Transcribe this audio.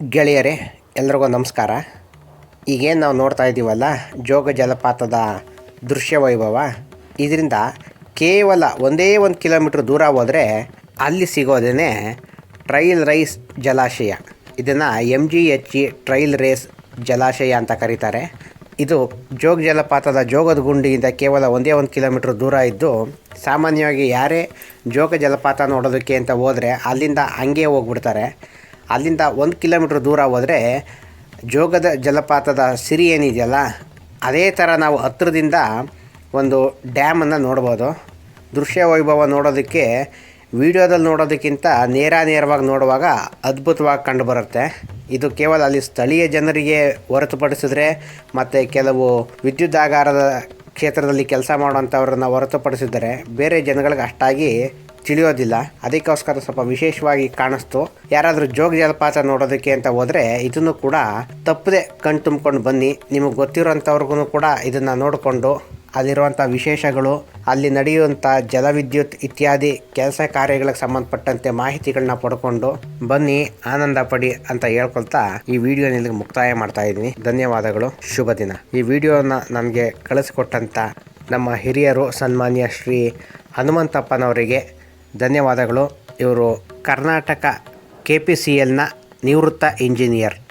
ಗೆಳೆಯರೇ, ಎಲ್ರಿಗೂ ನಮಸ್ಕಾರ. ಈಗೇನು ನಾವು ನೋಡ್ತಾ ಇದ್ದೀವಲ್ಲ ಜೋಗ ಜಲಪಾತದ ದೃಶ್ಯ ವೈಭವ ಇದರಿಂದ ಕೇವಲ ಒಂದೇ ಒಂದು ಕಿಲೋಮೀಟ್ರ್ ದೂರ ಹೋದರೆ ಅಲ್ಲಿ ಸಿಗೋದೇ ಟ್ರೈಲ್ ರೈಸ್ ಜಲಾಶಯ. ಇದನ್ನು M G H E tail race ಜಲಾಶಯ ಅಂತ ಕರೀತಾರೆ. ಇದು ಜೋಗ ಜಲಪಾತದ ಜೋಗದ ಗುಂಡಿಯಿಂದ ಕೇವಲ ಒಂದೇ ಒಂದು ಕಿಲೋಮೀಟ್ರ್ ದೂರ ಇದ್ದು, ಸಾಮಾನ್ಯವಾಗಿ ಯಾರೇ ಜೋಗ ಜಲಪಾತ ನೋಡೋದಕ್ಕೆ ಅಂತ ಹೋದರೆ ಅಲ್ಲಿಂದ ಹಂಗೆ ಹೋಗ್ಬಿಡ್ತಾರೆ. ಅಲ್ಲಿಂದ ಒಂದು ಕಿಲೋಮೀಟ್ರ್ ದೂರ ಹೋದರೆ ಜೋಗದ ಜಲಪಾತದ ಸಿರಿ ಏನಿದೆಯಲ್ಲ, ಅದೇ ಥರ ನಾವು ಹತ್ರದಿಂದ ಒಂದು ಡ್ಯಾಮನ್ನು ನೋಡ್ಬೋದು. ದೃಶ್ಯ ವೈಭವ ನೋಡೋದಕ್ಕೆ, ವಿಡಿಯೋದಲ್ಲಿ ನೋಡೋದಕ್ಕಿಂತ ನೇರ ನೇರವಾಗಿ ನೋಡುವಾಗ ಅದ್ಭುತವಾಗಿ ಕಂಡುಬರುತ್ತೆ ಇದು ಕೇವಲ ಅಲ್ಲಿ ಸ್ಥಳೀಯ ಜನರಿಗೆ ಹೊರತುಪಡಿಸಿದ್ರೆ, ಮತ್ತು ಕೆಲವು ವಿದ್ಯುದಾಗಾರದ ಕ್ಷೇತ್ರದಲ್ಲಿ ಕೆಲಸ ಮಾಡುವಂಥವ್ರನ್ನ ಹೊರತುಪಡಿಸಿದರೆ, ಬೇರೆ ಜನಗಳಿಗೆ ಅಷ್ಟಾಗಿ ತಿಳಿಯೋದಿಲ್ಲ. ಅದಕ್ಕೋಸ್ಕರ ಸ್ವಲ್ಪ ವಿಶೇಷವಾಗಿ ಕಾಣಿಸ್ತು. ಯಾರಾದರೂ ಜೋಗ ಜಲಪಾತ ನೋಡೋದಕ್ಕೆ ಅಂತ ಹೋದರೆ ಇದನ್ನು ಕೂಡ ತಪ್ಪದೆ ಕಣ್ ತುಂಬಿಕೊಂಡು ಬನ್ನಿ. ನಿಮಗೆ ಗೊತ್ತಿರೋಂಥವ್ರಿಗೂ ಕೂಡ ಇದನ್ನು ನೋಡಿಕೊಂಡು ಅಲ್ಲಿರುವಂಥ ವಿಶೇಷಗಳು, ಅಲ್ಲಿ ನಡೆಯುವಂಥ ಜಲವಿದ್ಯುತ್ ಇತ್ಯಾದಿ ಕೆಲಸ ಕಾರ್ಯಗಳಿಗೆ ಸಂಬಂಧಪಟ್ಟಂತೆ ಮಾಹಿತಿಗಳನ್ನ ಪಡ್ಕೊಂಡು ಬನ್ನಿ, ಆನಂದ ಪಡಿ ಅಂತ ಹೇಳ್ಕೊಳ್ತಾ ಈ ವಿಡಿಯೋ ನಿಮಗೆ ಮುಕ್ತಾಯ ಮಾಡ್ತಾ ಇದ್ದೀನಿ. ಧನ್ಯವಾದಗಳು. ಶುಭ ದಿನ. ಈ ವಿಡಿಯೋನ ನನಗೆ ಕಳಿಸಿಕೊಟ್ಟಂಥ ನಮ್ಮ ಹಿರಿಯರು ಸನ್ಮಾನ್ಯ ಶ್ರೀ ಹನುಮಂತಪ್ಪನವರಿಗೆ ಧನ್ಯವಾದಗಳು. ಇವರು ಕರ್ನಾಟಕ ಕೆ ಪಿ ಸಿ ಎಲ್ನ ನಿವೃತ್ತ ಇಂಜಿನಿಯರ್.